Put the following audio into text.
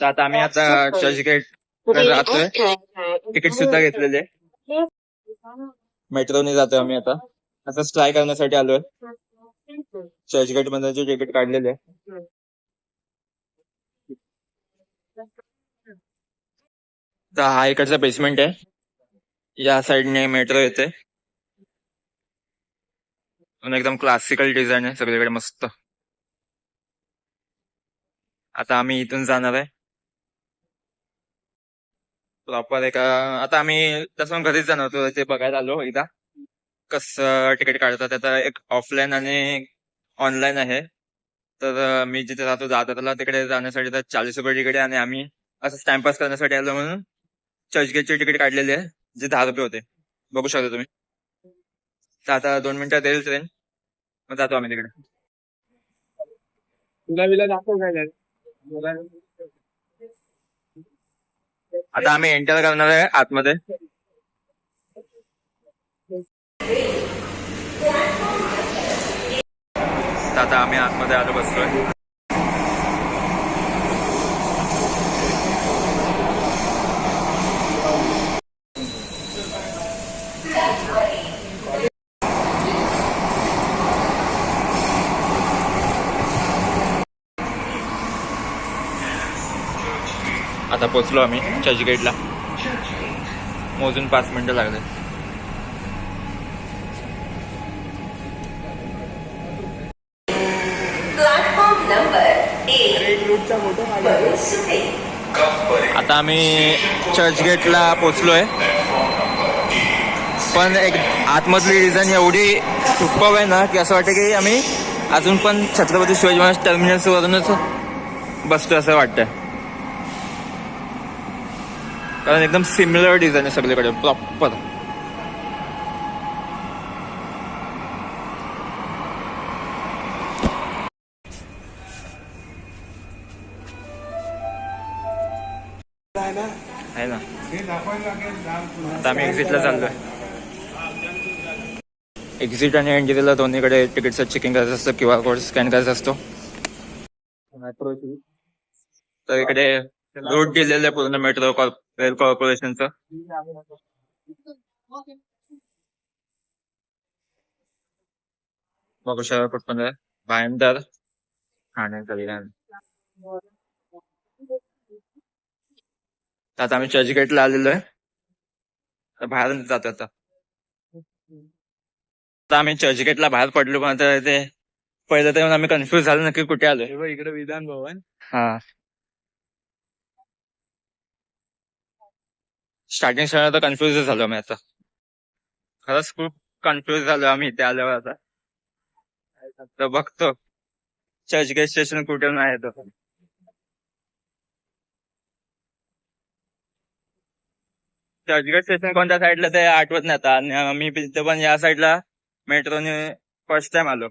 तर आता आम्ही आता चर्चगेट जातोय. तिकीट सुद्धा घेतलेले मेट्रोने जातोय आम्ही आता. आता ट्राय करण्यासाठी आलोय. चर्चगेटमध्ये जे तिकीट काढलेले तर हा इकडचा बेसमेंट आहे. या साइडने मेट्रो येते आणि एकदम क्लासिकल डिझाईन आहे. सगळीकडे मस्त. आता आम्ही इथून जाणार आहे. प्रॉपर एका आता आम्ही तसं घरीच जाणार होतो ते बघायला आलो एकदा. कसं तिकीट काढतात त्याचा एक ऑफलाईन आणि ऑनलाईन आहे. तर मी जिथे राहतो दादरला तिकडे जाण्यासाठी तर चाळीस रुपये तिकीट आणि आम्ही असं टाइमपास करण्यासाठी आलो म्हणून चर्चगेटचे तिकीट काढलेले आहे जे दहा रुपये होते. बघू शकता तुम्ही. तर आता दोन मिनिटात येईल ट्रेन मग जातो आम्ही तिकडे. तुला विला दाखव काय आता आम्ही एंटर करणार आहे आतमध्ये. आता आम्ही आतमध्ये आलो बसलोय. आता पोचलो आम्ही चर्चगेटला मोजून पाच मिनिटं लागले. आता आम्ही चर्चगेटला पोचलोय. पण एक आतमधली डिझाईन एवढी सुपर आहे ना की असं वाटतं की आम्ही अजून पण छत्रपती शिवाजी महाराज टर्मिनल्स वरूनच बसतोय असं वाटतंय. कारण एकदम सिमिलर डिझाईन आहे सगळीकडे. प्रॉपर आहे ना? आता आम्ही एक्झिटला चाललोय. एक्झिट आणि एंट्रीला दोन्हीकडे तिकीटचं चेकिंग करायचं असतं क्यू आर कोड स्कॅन करायचा असतो. तर इकडे रूट दिलेलं आहे पूर्ण मेट्रो रेल कॉर्पोरेशनचं? बघू शकता कुठपर्यंत आहे. भाईंदर ठाणे कल्याण आता आम्ही चर्चगेटला आलेलो आहे. तर बाहेर जातो आता. आता आम्ही चर्चगेटला बाहेर पडलो पण आता ते पहिलं तर आम्ही कन्फ्युज झालो नक्की कुठे आलोय. इकडे विधान भवन. हा. स्टार्टिंग तर कन्फ्युज झालो मी आता. खरंच खूप कन्फ्युज झालो आम्ही इथे आल्यावर आता. तर बघतो. चर्चगेट स्टेशन कुठे आहे तो. चर्चगेट स्टेशन कोणत्या साईडला ते आठवत नाही आता. आणि तिथे पण या साईडला मेट्रोने फर्स्ट टाइम आलो.